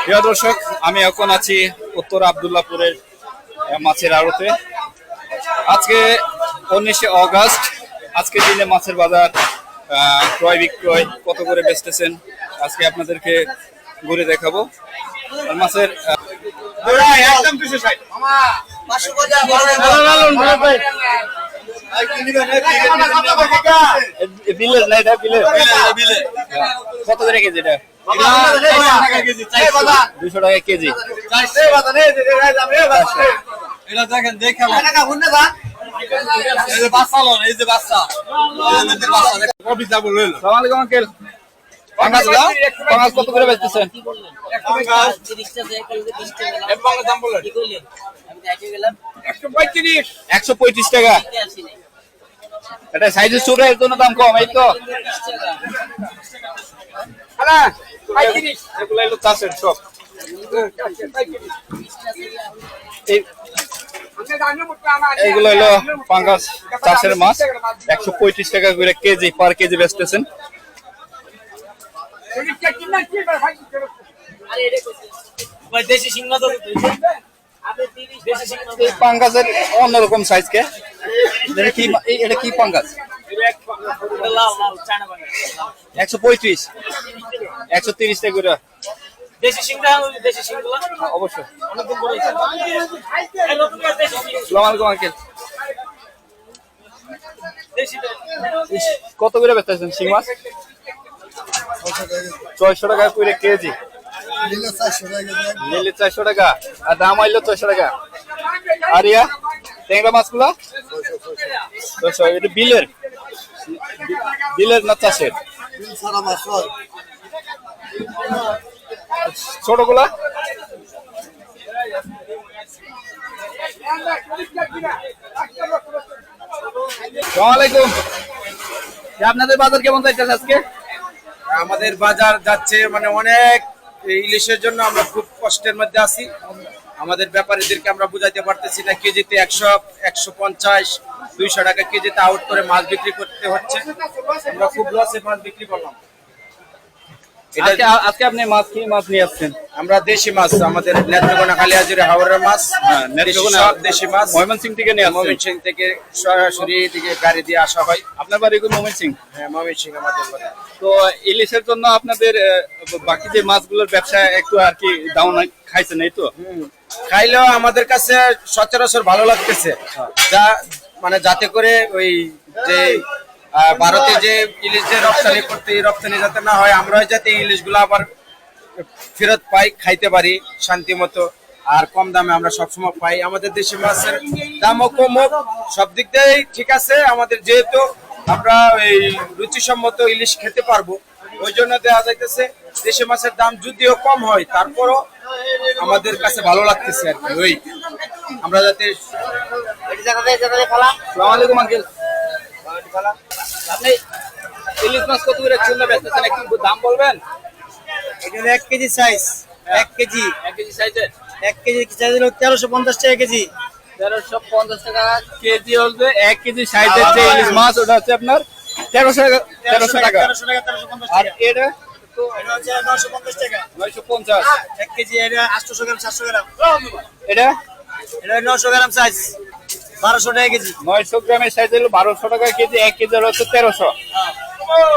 প্রিয় দর্শক আমি এখন আছি উত্তর আবদুল্লাপুরের মাছের আড়তে। আজকে উনিশে অগাস্ট আজকে দিনে মাছের বাজার আহ, ক্রয় বিক্রয় কত করে বেচতেছেন আজকে আপনাদেরকে ঘুরে দেখাবো মাছের হ্যাঁ। কত করে কেজি এটা দুশো টাকা কেজি এটা দেখেন দেখে এই যে বাচ্চা লন এই যে বাচ্চা। এই যে বাচ্চা দেখেন। কবি যাব রইল সালাম আলাইকুম আঙ্কেল। পাঙ্গাস পাঙ্গাস কত করে বেচতেছেন? এমবাংলা দাম বলেন একশো পঁয়ত্রিশ। টাকা। এটা সাইজের ছোট এর জন্য দাম কম এই তো। এগুলো হলো চাষের সব এই- এইগুলো হলো পাঙ্গাস চাষের মাছ। একশো পঁয়ত্রিশ টাকা করে কেজি পার কেজি বেচতেছেন। এই পাঙ্গাসের অন্যরকম সাইজ কে? এটা কি এটা কি পাঙ্গাস। একশো পঁয়ত্রিশ। একশো তিরিশ টাকা করে। দেশি সিংহ দেশি সিংহ অবশ্যই। অনেকদিন পরে এই নতুন করে দেশি সিংহ সালাম আলাইকুম আঙ্কেল। কত করে বেচতেছেন শিং মাছ? ছয়শো টাকা করে কেজি। নিলে চারশো টাকা আর দাম আইলো ছয়শো টাকা। আর ইয়া ট্যাংরা মাছগুলো? ছয়শো এটা বিলের। বিলের না চাষের? আপনাদের বাজার কেমন যাইতেছে আজকে? আমাদের বাজার যাচ্ছে মানে অনেক ইলিশের জন্য আমরা খুব কষ্টের মধ্যে আছি। আমাদের ব্যাপারীদেরকে আমরা বুঝাইতে পারতেছি না, কেজিতে একশো একশো পঞ্চাশ, দুইশো টাকা কেজিতে আউট করে মাছ বিক্রি করতে হচ্ছে। আমরা খুব লসে মাছ বিক্রি করলাম। এটা আজকে আজকে আপনি মাছ কি মাছ নিয়ে আসছেন? আমরা দেশি মাছ আমাদের নেত্রকোনা কালিয়াজুরি হাওড়ের মাছ হ্যাঁ, সব দেশি মাছ। ময়মনসিং থেকে নিয়ে ময়মনসিং থেকে সরাসরি থেকে গাড়ি দিয়ে আসা হয়। আপনার বাড়ি কোন ময়মনসিং? হ্যাঁ ময়মনসিং আমাদের বাড়ি। তো ইলিশের জন্য আপনাদের বাকি যে মাছগুলোর ব্যবসা একটু আর কি ডাউন খাইছেন এই তো? খাইলেও আমাদের কাছে সচরাচর ভালো লাগতেছে। যা মানে যাতে করে ওই যে ভারতে যে ইলিশ যে রপ্তানি করতে রপ্তানি যাতে না হয় আমরা যাতে ইলিশগুলো আবার ফেরত পাই খাইতে পারি শান্তি মতো। আর কম দামে আমরা সবসময় পাই। আমাদের দেশে মাছের দামও কম হোক সব দিক দিয়েই ঠিক আছে। আমাদের যেহেতু আমরা এই রুচিসম্মত ইলিশ খেতে পারব ওই জন্য দেখা যাইতেছে দেশি মাছের দাম যদিও কম হয় তারপরও আমাদের কাছে ভালো লাগতেছে আর কি ওই। আমরা যাতে সালাম আলাইকুম আঙ্কেল। আপনি ইলিশ মাছ কত করে চুল্লা বেচতেছেন? একটু দাম বলবেন? এটা এক কেজি সাইজ এক কেজি। এক কেজি সাইজের এক কেজি সাইজ হলো? তেরোশো পঞ্চাশ টাকা কেজি। তেরোশো পঞ্চাশ টাকা কেজি হচ্ছে এক কেজি সাইজের যে ইলিশ মাছ ওটা হচ্ছে আপনার তেরোশো তেরোশো টাকা। আর এটা? এটা নশো গ্রাম সাইজ বারোশো টাকা কেজি। নয়শো গ্রামের সাইজ হলো বারোশো টাকা কেজি এক কেজি হচ্ছে তেরোশো।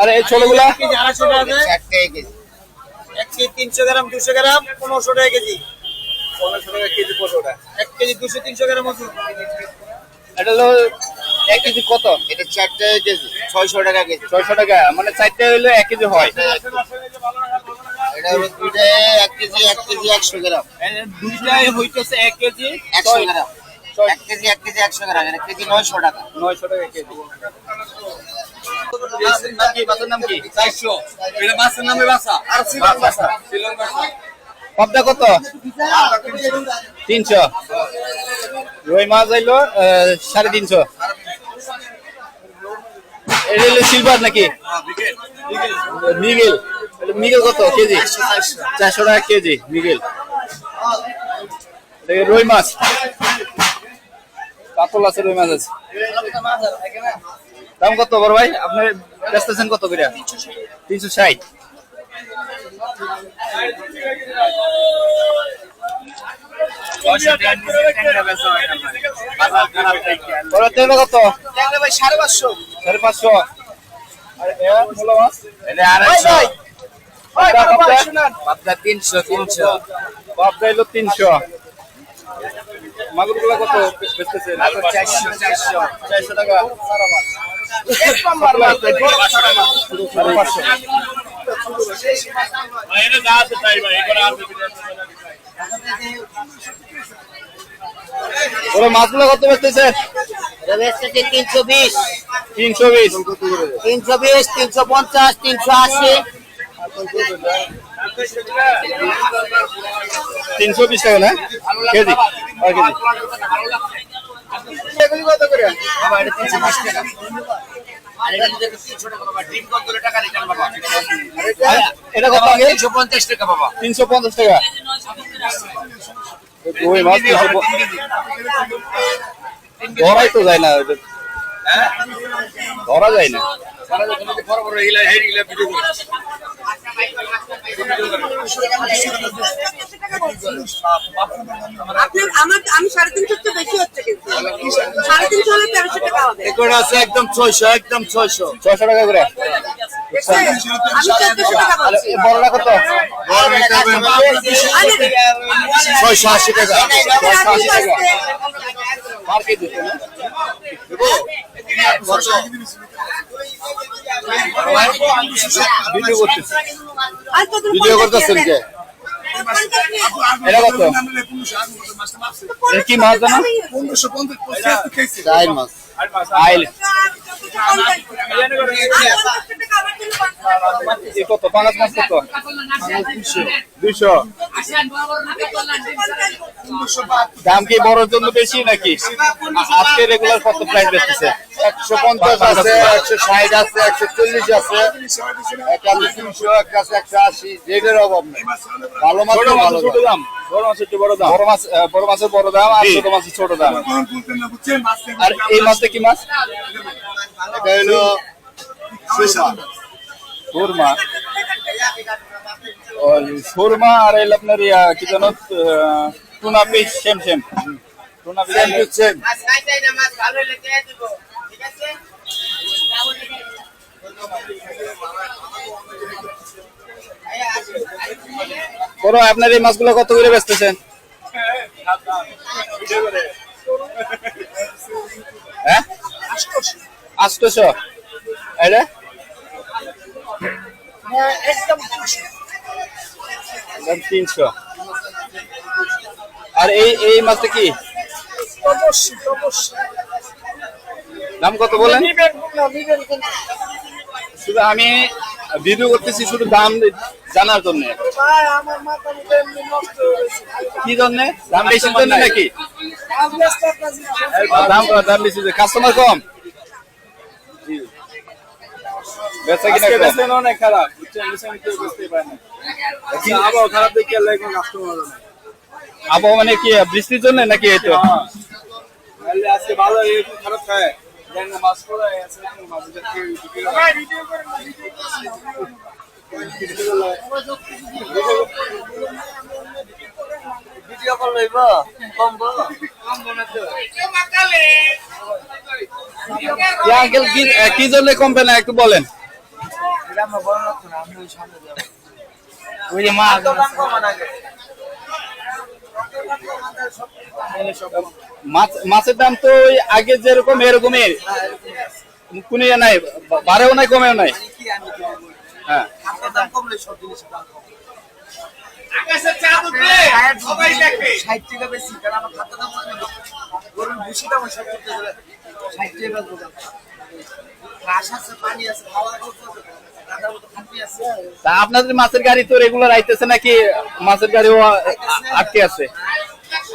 আর এই ছোটগুলা আড়াইশো টাকা। টাকা কেজি। এক কেজি তিনশো গ্রাম দুশো গ্রাম পনেরোশো টাকা কেজি। পনেরোশো টাকা কেজি পড়বে ওটা এক কেজি দুশো তিনশো গ্রাম ওজন এটা হলো এক কেজি কত? এটা চার টাকা কেজি ছয়শো টাকা কেজি। ছয়শো টাকা মানে চারটে হইলে এক কেজি হয়। এটা হলো দুইটা এক কেজি এক কেজি একশো গ্রাম। দুইটাই হইতেছে এক কেজি একশো গ্রাম। এক কেজি এক কেজি একশো গ্রাম এটা কেজি নয়শো টাকা। নয়শো টাকা কেজি। কত? তিনশো। রুই মাছ আইলো সাড়ে তিনশো। এটা হলো সিলভার নাকি? মিগেল। মিগেল কত? কেজি? চারশো টাকা কেজি মিগেল। এটা রুই মাছ? কাতল আছে রুই মাছ আছে। দাম কত বড় ভাই? আপনি বেচতেছেন কত করে? তিনশো ষাট। কত? ভাই সাড়ে পাঁচশো সাড়ে পাঁচশো তিনশো। তিনশো বাপদা এলো তিনশো। মাগুরগুলা কত বেচতেছে চারশো চারশো চারশো টাকা সাড়ে পাঁচশো ওরা মাছগুলো কত বেচতেছে তিনশো বিশ তিনশো বিশ তিনশো বিশ তিনশো পঞ্চাশ তিনশো আশি তিনশো বিশ টাকা না? কেজি? কেজি? তিনশো বিশ টাকা এটা কত আগে? তিনশো পঞ্চাশ টাকা। বাবা তিনশো পঞ্চাশ। টাকা ওই মাছ ধরাই তো যায় না। ধরা যায় না। ভিডিও করে আপনার আমার আমি সাড়ে তিনশো তো বেশি হচ্ছে কিন্তু। সাড়ে তিনশো হলে তেরোশো টাকা হবে। এগুলো আছে একদম ছয়শো একদম ছয়শো। ছয়শো টাকা করে? বড়টা কত? ছয়শো আশি টাকা। না? ভিডিও করতেছি ভিডিও করতেছেন কে? এটা কত? কি মাছ জানো? চাইল মাছ। আইল দুইশো। দাম কি বড়র জন্য বেশি নাকি? আজকে রেগুলার কত প্রাইস বেচতেছে? একশো পঞ্চাশ আছে একশো ষাট আছে একশো চল্লিশ আছে। একটা তিনশো একটা আছে একশো আশি রেটের অভাব নেই। ভালো মাছ ভালো ছোট দাম। বড় মাছের একটু বড় দাম। বড় মাছ বড় মাছের বড় দাম আর ছোট মাছের ছোট দাম। আর এই মাছটা কি মাছ? এটা হলো সুরমা। সুরমা। আর এল আপনার ইয়া কি জানো tuna piece same same. Tuna piece. Same. বড় আপনার এই মাছগুলো কত করে বেচতেছেন? হ্যাঁ? তিনশো। আর এই এই মাছটা কি? দাম কত বলেন? শুধু আমি ভিডিও করতেছি শুধু দাম জানার জন্য। কি জন্য? দাম বেশির জন্য নাকি? দাম দাম বেশি কাস্টমার কম? বেচা কিনা অনেক খারাপ। আবহাওয়া খারাপ দেখে কাস্টমার আবহাওয়া মানে কি বৃষ্টির জন্য নাকি এই তো? আজকে ভালো খারাপ খায়। ভিডিও কল লইব কম আঙ্কেল কি কি জন্য কমবে না একটু বলেন ওই যে মা মাছ মাছের দাম তো ওই আগে যেরকম এরকমই। কোনো ইয়ে নাই বাড়েও নাই কমেও নাই। হ্যাঁ। তা আপনাদের মাছের গাড়ি তো রেগুলার আইতেছে নাকি? মাছের গাড়িও আটকে আছে।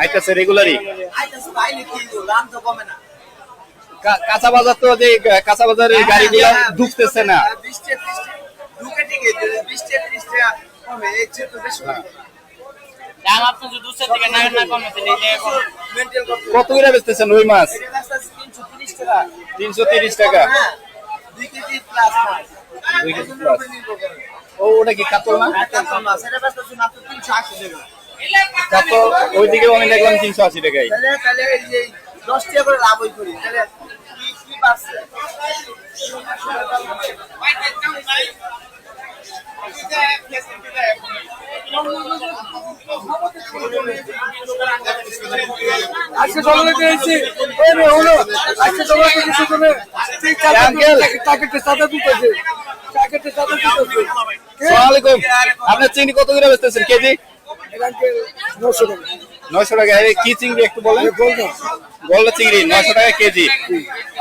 আইতেছে রেগুলারই কাঁচা বাজার তো যে কাঁচা বাজারের গাড়িগুলো ঢুকতেছে না। বৃষ্টি বৃষ্টি। ঢুকে ঠিকই বৃষ্টি বৃষ্টি কমে এই চেয়ে তো বেশি দাম আপনি যদি দুশো থেকে না কত করে বেচতেছেন ওই মাছ? তিনশো তিরিশ টাকা। হ্যাঁ। ও ওটা কি কাতল না কাতল মাছ এটা ব্যস্ত আছে তিনশো আশি টাকা। কাতল ওইদিকেও আমি দেখলাম তিনশো আশি টাকায়। তাহলে তাহলে এই যে দশ টাকা করে লাভই করি। তাহলে কি কি আজকে সকালে পেয়েছি ওই রে হলো। আজকে সকালে কিছু করে দিতেছে দিতেছে আপনার চিংড়ি কত করে বেচতেছেন কেজি? নশো টাকা। নয়শো টাকা। কি চিংড়ি একটু বলেন? গলদা চিংড়ি নয়শো টাকা কেজি।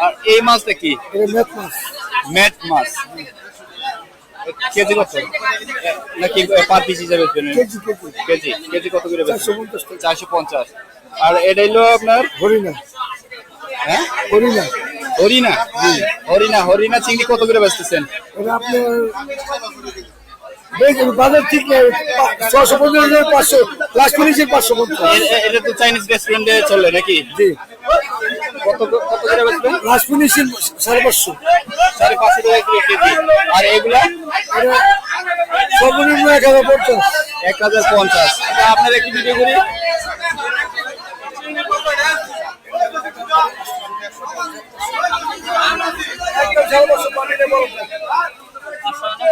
আর এই মাছটা কি? মাছ। ম্যাট মাছ। কেজি কত? নাকি পার পিস হিসাবে কেজি কেজি। কত করে চারশো পঞ্চাশ আর এটা হলো আপনার? হরিণা। হ্যাঁ? হরিণা। হরিণা? হরিণা হরিণা চিংড়ি কত করে বেচতেছেন? আপনার বাজার ঠিক ছশো পঞ্চাশ হাজার পাঁচশো। লাস্ট ফিনিশের পাঁচশো পঞ্চাশ এটা তো চাইনিজ রেস্টুরেন্টে চলে নাকি? জি। কত কত করে বেচবেন লাস্ট ফিনিশের সাড়ে পাঁচশো। সাড়ে পাঁচশো টাকা কেজি। আর এগুলা? সর্বনিম্ন এক হাজার পঞ্চাশ। এক হাজার পঞ্চাশ। আপনার একটু ভিডিও করি। সাড়ে পাঁচশো।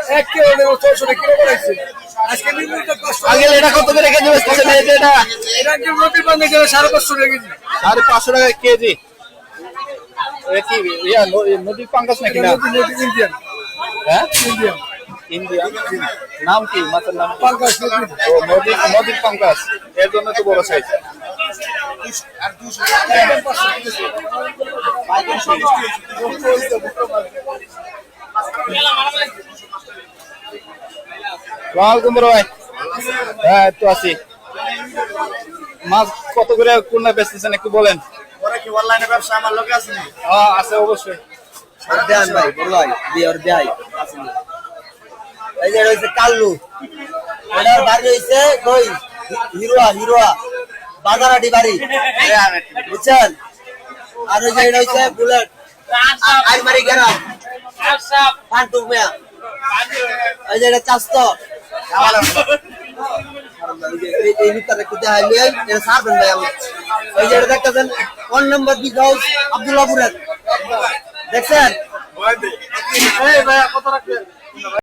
এক কিলো নেব টাকা কিলো বানাইছে। আজকে আগে এটা কত করে কেজি বেচতেছেন এই যে এটা? এটা একদম নদীর বান্ধে গেলে সাড়ে পাঁচশো টাকা কেজি। সাড়ে পাঁচশো টাকা কেজি? কি ইয়া ন- নদীর পাঙ্গাস নাকি না? ইন্ডিয়ান। হ্যাঁ? ইন্ডিয়ান। ইন্ডিয়া নাম কি? মাছের নাম কি? নদী। ও নদীর নদীর পাঙ্গাস। এর জন্য তো বড় সাইজ বড় ভাই। হ্যাঁ তো আছি। মাছ কত করে কোনটা বেচতেছেন একটু বলেন। ওরা কি অনলাইনে ব্যবসা? আমার লোকে আছে নি হ্যাঁ আছে অবশ্যই। দেন ভাই বলাই বিয়ার দেয়। এই যে রয়েছে কাল্লু। এটার বাড়ি হয়েছে কই? হিরোয়া হিরোয়া। বাজারাটি বাড়ি। বুঝছেন? আর ওই যে এটা হয়েছে বুলেট। ফান্টু মিয়া। এই যে এটা চাস্ত। এই- ভিতরে একটু দেখাই লিয়ে এটা সারবেন ভাই আমি ওই যে এটা দেখতেছেন ওয়ান নম্বর বিগ হাউস আব্দুল্লাহপুরের দেখছেন? এই কত রাখবেন